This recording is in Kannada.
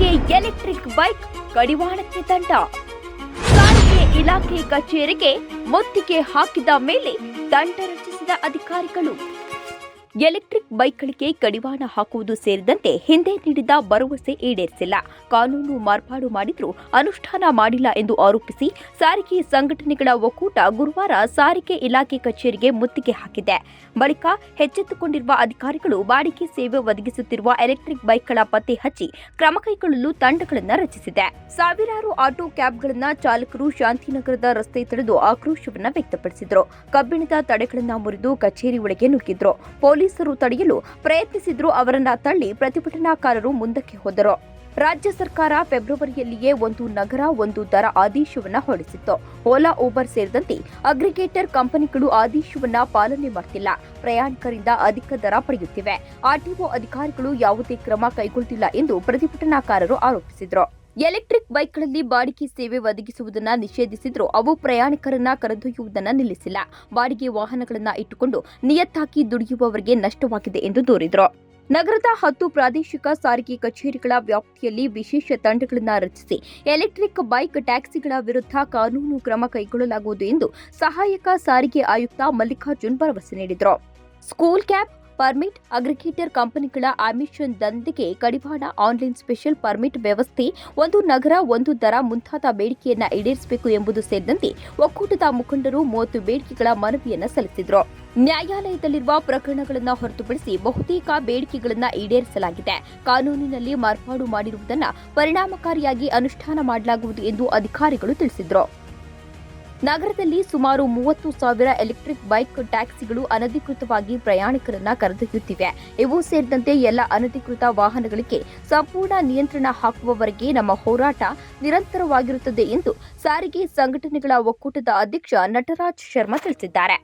ಸಾರಿಗೆ ಎಲೆಕ್ಟ್ರಿಕ್ ಬೈಕ್ ಕಡಿವಾಣಕ್ಕೆ ದಂಡ. ಸಾರಿಗೆ ಇಲಾಖೆ ಕಚೇರಿಗೆ ಮುತ್ತಿಗೆ ಹಾಕಿದ ಮೇಲೆ ದಂಡ ರಚಿಸಿದ ಅಧಿಕಾರಿಗಳು ಎಲೆಕ್ಟ್ರಿಕ್ ಬೈಕ್ಗಳಿಗೆ ಕಡಿವಾಣ ಹಾಕುವುದು ಸೇರಿದಂತೆ ಹಿಂದೆ ನೀಡಿದ ಭರವಸೆ ಈಡೇರಿಸಿಲ್ಲ. ಕಾನೂನು ಮಾರ್ಪಾಡು ಮಾಡಿದರೂ ಅನುಷ್ಠಾನ ಮಾಡಿಲ್ಲ ಎಂದು ಆರೋಪಿಸಿ ಸಾರಿಗೆ ಸಂಘಟನೆಗಳ ಒಕ್ಕೂಟ ಗುರುವಾರ ಸಾರಿಗೆ ಇಲಾಖೆ ಕಚೇರಿಗೆ ಮುತ್ತಿಗೆ ಹಾಕಿದೆ. ಬಳಿಕ ಎಚ್ಚೆತ್ತುಕೊಂಡಿರುವ ಅಧಿಕಾರಿಗಳು ಬಾಡಿಗೆ ಸೇವೆ ಒದಗಿಸುತ್ತಿರುವ ಎಲೆಕ್ಟ್ರಿಕ್ ಬೈಕ್ಗಳ ಪತ್ತೆ ಹಚ್ಚಿ ಕ್ರಮ ಕೈಗೊಳ್ಳಲು ತಂಡಗಳನ್ನು ರಚಿಸಿದೆ. ಸಾವಿರಾರು ಆಟೋ ಕ್ಯಾಬ್ಗಳನ್ನ ಚಾಲಕರು ಶಾಂತಿನಗರದ ರಸ್ತೆ ತಡೆದು ಆಕ್ರೋಶವನ್ನು ವ್ಯಕ್ತಪಡಿಸಿದರು. ಕಬ್ಬಿಣದ ತಡೆಗಳನ್ನ ಮುರಿದು ಕಚೇರಿ ಒಳಗೆ ನುಗ್ಗಿದ್ರು. ಪೊಲೀಸರು ತಡೆಯಲು ಪ್ರಯತ್ನಿಸಿದ್ರು ಅವರನ್ನ ತಳ್ಳಿ ಪ್ರತಿಭಟನಾಕಾರರು ಮುಂದಕ್ಕೆ ಹೋದರು. ರಾಜ್ಯ ಸರ್ಕಾರ ಫೆಬ್ರವರಿಯಲ್ಲಿಯೇ ಒಂದು ನಗರ, ಒಂದು ದರ ಆದೇಶವನ್ನ ಹೊರಡಿಸಿತ್ತು. ಓಲಾ ಊಬರ್ ಸೇರಿದಂತೆ ಅಗ್ರಿಗೇಟರ್ ಕಂಪನಿಗಳು ಆದೇಶವನ್ನ ಪಾಲನೆ ಮಾಡ್ತಿಲ್ಲ. ಪ್ರಯಾಣಿಕರಿಂದ ಅಧಿಕ ದರ ಪಡೆಯುತ್ತಿವೆ. ಆರ್ಟಿಒ ಅಧಿಕಾರಿಗಳು ಯಾವುದೇ ಕ್ರಮ ಕೈಗೊಳ್ಳುತ್ತಿಲ್ಲ ಎಂದು ಪ್ರತಿಭಟನಾಕಾರರು ಆರೋಪಿಸಿದರು. ಎಲೆಕ್ಟ್ರಿಕ್ ಬೈಕ್ಗಳಲ್ಲಿ ಬಾಡಿಗೆ ಸೇವೆ ಒದಗಿಸುವುದನ್ನು ನಿಷೇಧಿಸಿದ್ರು ಅವು ಪ್ರಯಾಣಿಕರನ್ನ ಕರೆದೊಯ್ಯುವುದನ್ನು ನಿಲ್ಲಿಸಿಲ್ಲ. ಬಾಡಿಗೆ ವಾಹನಗಳನ್ನ ಇಟ್ಟುಕೊಂಡು ನಿಯತ್ತಾಕಿ ದುಡಿಯುವವರಿಗೆ ನಷ್ಟವಾಗಿದೆ ಎಂದು ದೂರಿದರು. ನಗರದ ಹತ್ತು ಪ್ರಾದೇಶಿಕ ಸಾರಿಗೆ ಕಚೇರಿಗಳ ವ್ಯಾಪ್ತಿಯಲ್ಲಿ ವಿಶೇಷ ತಂಡಗಳನ್ನು ರಚಿಸಿ ಎಲೆಕ್ಟ್ರಿಕ್ ಬೈಕ್ ಟ್ಯಾಕ್ಸಿಗಳ ವಿರುದ್ಧ ಕಾನೂನು ಕ್ರಮ ಕೈಗೊಳ್ಳಲಾಗುವುದು ಎಂದು ಸಹಾಯಕ ಸಾರಿಗೆ ಆಯುಕ್ತ ಮಲ್ಲಿಕಾರ್ಜುನ್ ಭರವಸೆ ನೀಡಿದರು. ಸ್ಕೂಲ್ ಕ್ಯಾಬ್ ಪರ್ಮಿಟ್ ಅಗ್ರಿಗೇಟರ್ ಕಂಪನಿಗಳ ಆಮಿಷನ್ ದಂಧೆಗೆ ಕಡಿವಾಣ ಆನ್ಲೈನ್ ಸ್ಪೆಷಲ್ ಪರ್ಮಿಟ್ ವ್ಯವಸ್ಥೆ, ಒಂದು ನಗರ, ಒಂದು ದರ ಮುಂತಾದ ಬೇಡಿಕೆಯನ್ನ ಈಡೇರಿಸಬೇಕು ಎಂಬುದು ಸೇರಿದಂತೆ ಒಕ್ಕೂಟದ ಮುಖಂಡರು ಮೂವತ್ತು ಬೇಡಿಕೆಗಳ ಮನವಿಯನ್ನು ಸಲ್ಲಿಸಿದರು. ನ್ಯಾಯಾಲಯದಲ್ಲಿರುವ ಪ್ರಕರಣಗಳನ್ನು ಹೊರತುಪಡಿಸಿ ಬಹುತೇಕ ಬೇಡಿಕೆಗಳನ್ನು ಈಡೇರಿಸಲಾಗಿದೆ. ಕಾನೂನಿನಲ್ಲಿ ಮಾರ್ಪಾಡು ಮಾಡಿರುವುದನ್ನು ಪರಿಣಾಮಕಾರಿಯಾಗಿ ಅನುಷ್ಠಾನ ಮಾಡಲಾಗುವುದು ಎಂದು ಅಧಿಕಾರಿಗಳು ತಿಳಿಸಿದರು. ನಗರದಲ್ಲಿ ಸುಮಾರು ಮೂವತ್ತು ಸಾವಿರ ಎಲೆಕ್ಟ್ರಿಕ್ ಬೈಕ್ ಟ್ಯಾಕ್ಸಿಗಳು ಅನಧಿಕೃತವಾಗಿ ಪ್ರಯಾಣಿಕರನ್ನ ಕರೆದೊಯ್ಯುತ್ತಿವೆ. ಇವು ಸೇರಿದಂತೆ ಎಲ್ಲ ಅನಧಿಕೃತ ವಾಹನಗಳಿಗೆ ಸಂಪೂರ್ಣ ನಿಯಂತ್ರಣ ಹಾಕುವವರೆಗೆ ನಮ್ಮ ಹೋರಾಟ ನಿರಂತರವಾಗಿರುತ್ತದೆ ಎಂದು ಸಾರಿಗೆ ಸಂಘಟನೆಗಳ ಒಕ್ಕೂಟದ ಅಧ್ಯಕ್ಷ ನಟರಾಜ್ ಶರ್ಮಾ ತಿಳಿಸಿದ್ದಾರೆ.